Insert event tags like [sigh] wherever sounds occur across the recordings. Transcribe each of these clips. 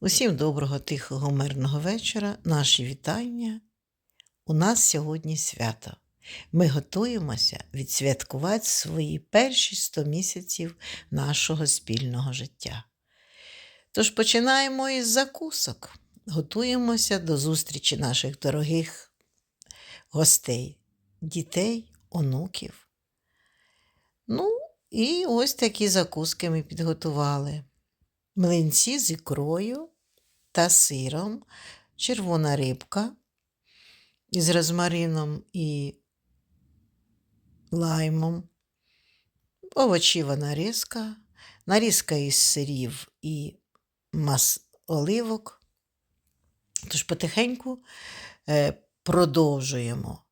Усім доброго, тихого, мирного вечора. Наші вітання. У нас сьогодні свято. Ми готуємося відсвяткувати свої перші 100 місяців нашого спільного життя. Тож починаємо із закусок. Готуємося до зустрічі наших дорогих гостей, дітей, онуків. Ну, і ось такі закуски ми підготували млинці з ікрою та сиром, червона рибка із розмарином і лаймом, овочева нарізка, нарізка із сирів і мас оливок. Тож потихеньку е, продовжуємо.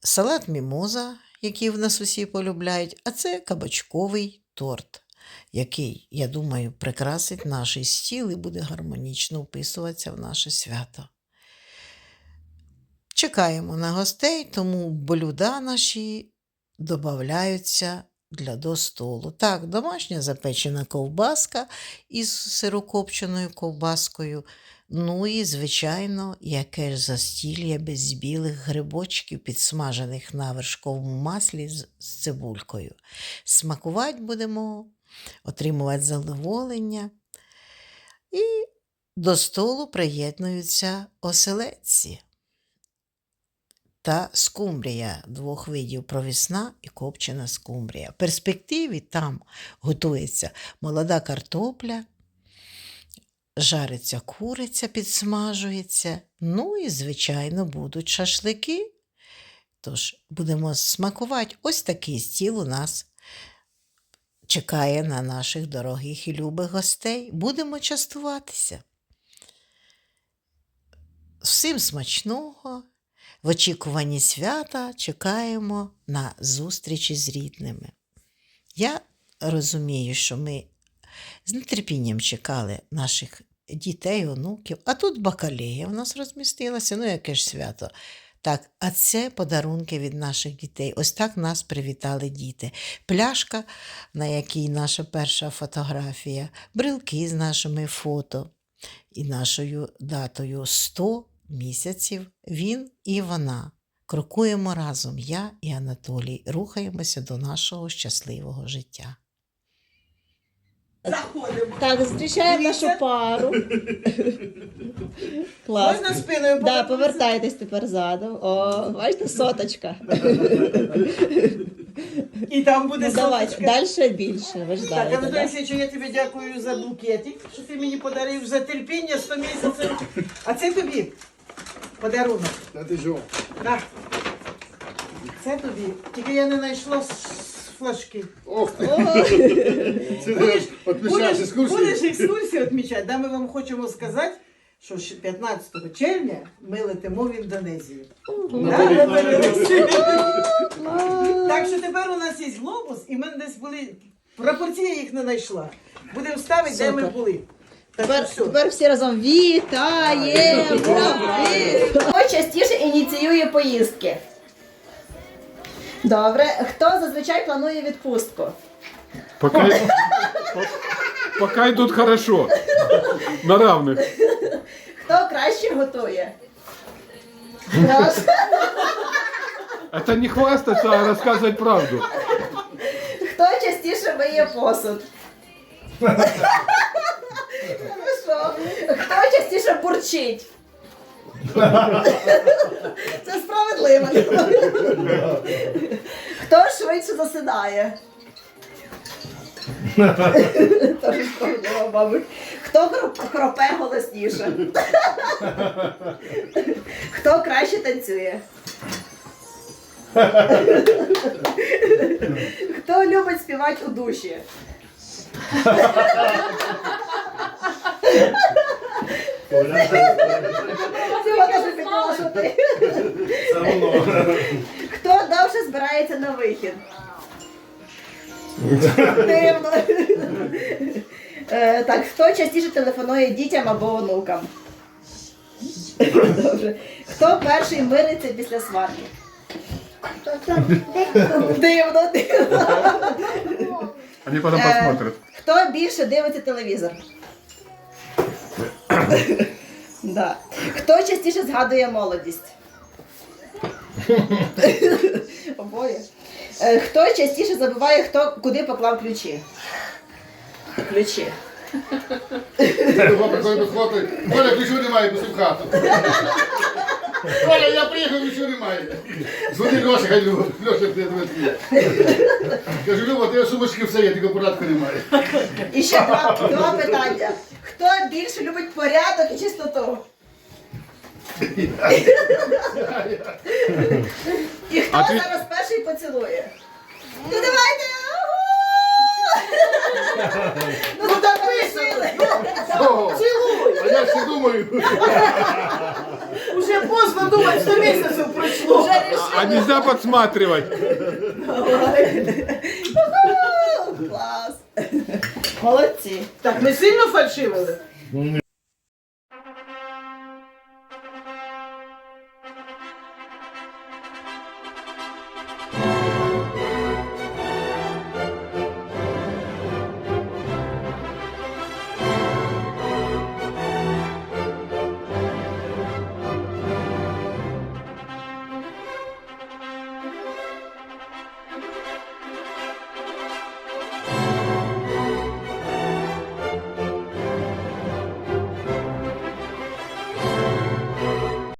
Салат мімоза, який в нас усі полюбляють, а це кабачковий торт який, я думаю, прикрасить наш стіл і буде гармонічно вписуватися в наше свято. Чекаємо на гостей, тому блюда наші додаються для до столу. Так, домашня запечена ковбаска із сирокопченою ковбаскою. Ну і, звичайно, яке ж застілля без білих грибочків, підсмажених на вершковому маслі з цибулькою. Смакувати будемо отримувати задоволення. І до столу приєднуються оселедці та скумбрія двох видів провісна і копчена скумбрія. В перспективі там готується молода картопля, жариться куриця, підсмажується. Ну і, звичайно, будуть шашлики. Тож будемо смакувати. Ось такий стіл у нас чекає на наших дорогих і любих гостей. Будемо частуватися. Всім смачного. В очікуванні свята чекаємо на зустрічі з рідними. Я розумію, що ми з нетерпінням чекали наших дітей, онуків, а тут бакалея в нас розмістилася, ну яке ж свято. Так, а це подарунки від наших дітей. Ось так нас привітали діти. Пляшка, на якій наша перша фотографія, брелки з нашими фото і нашою датою 100 місяців. Він і вона. Крокуємо разом, я і Анатолій, рухаємося до нашого щасливого життя. Заходимо. Так, зустрічаємо Дивіться. нашу пару. Клас. Можна спиною Да, повертайтесь тепер задом. О, бачите, соточка. І там буде Ну, давай, соточка. далі більше. Ви ж Так, знаєте, Анатолій да? Олексійович, я тобі дякую за букетик, що ти мені подарив за терпіння 100 місяців. А це тобі подарунок. Та ти що? На. Це тобі. Тільки я не знайшла с- флажки. Ох, ти, [laughs] це Будеш, відмічаєш будеш, екскурсію? відмічати. Да, ми вам хочемо сказати, що ще 15 червня ми летимо в Індонезію. Да. [laughs] [laughs] Так що тепер у нас є глобус, і ми десь були. Прапорці я їх не знайшла. Будемо ставити, де ми Супер. були. Так Тепер, все. тепер всі разом вітаємо! Хто частіше ініціює поїздки? Добре. Хто зазвичай планує відпустку? Пока, по- пока идут хорошо. На равных. Хто краще готує? Раз. Это не хвастаться, а рассказывать правду. Хто частіше миє посуд? Ну що? Хто частіше бурчить? Це справедливо. Хто швидше засинає? [laughs] Мабуть. Хто хроп- хропе голосніше? [laughs] Хто краще танцює? [laughs] Хто любить співати у душі? Сьогодні вже підняла, що ти. Збирається на вихід? Дивно. [laughs] Е, Так, хто частіше телефонує дітям або онукам? Добре. Хто перший мириться після сварки? Дивно, дивно. Они потом Э. посмотрят. Хто більше дивиться телевізор? [laughs] Да. Хто частіше згадує молодість? Обоє. Е, Хто частіше забуває, хто куди поклав ключі? Ключі. Його приходить до хати. Коля, ключу немає, пустив хату. Коля, я приїхав, ключу немає. Дзвони Льоша, хай Льоша Льоша прийде. Кажу, Люба, ти сумочки все є, тільки порядку немає. І ще два, два питання. Хто більше любить порядок і чистоту? І хто А ти- зараз перший поцілує? Ну давайте! Ну так висили! О, А я ще думаю. Уже поздно думати, 100 місяців пройшло. Вже рішили. А нельзя подсматривать. Клас! Молодці! Так, ми сильно фальшивили?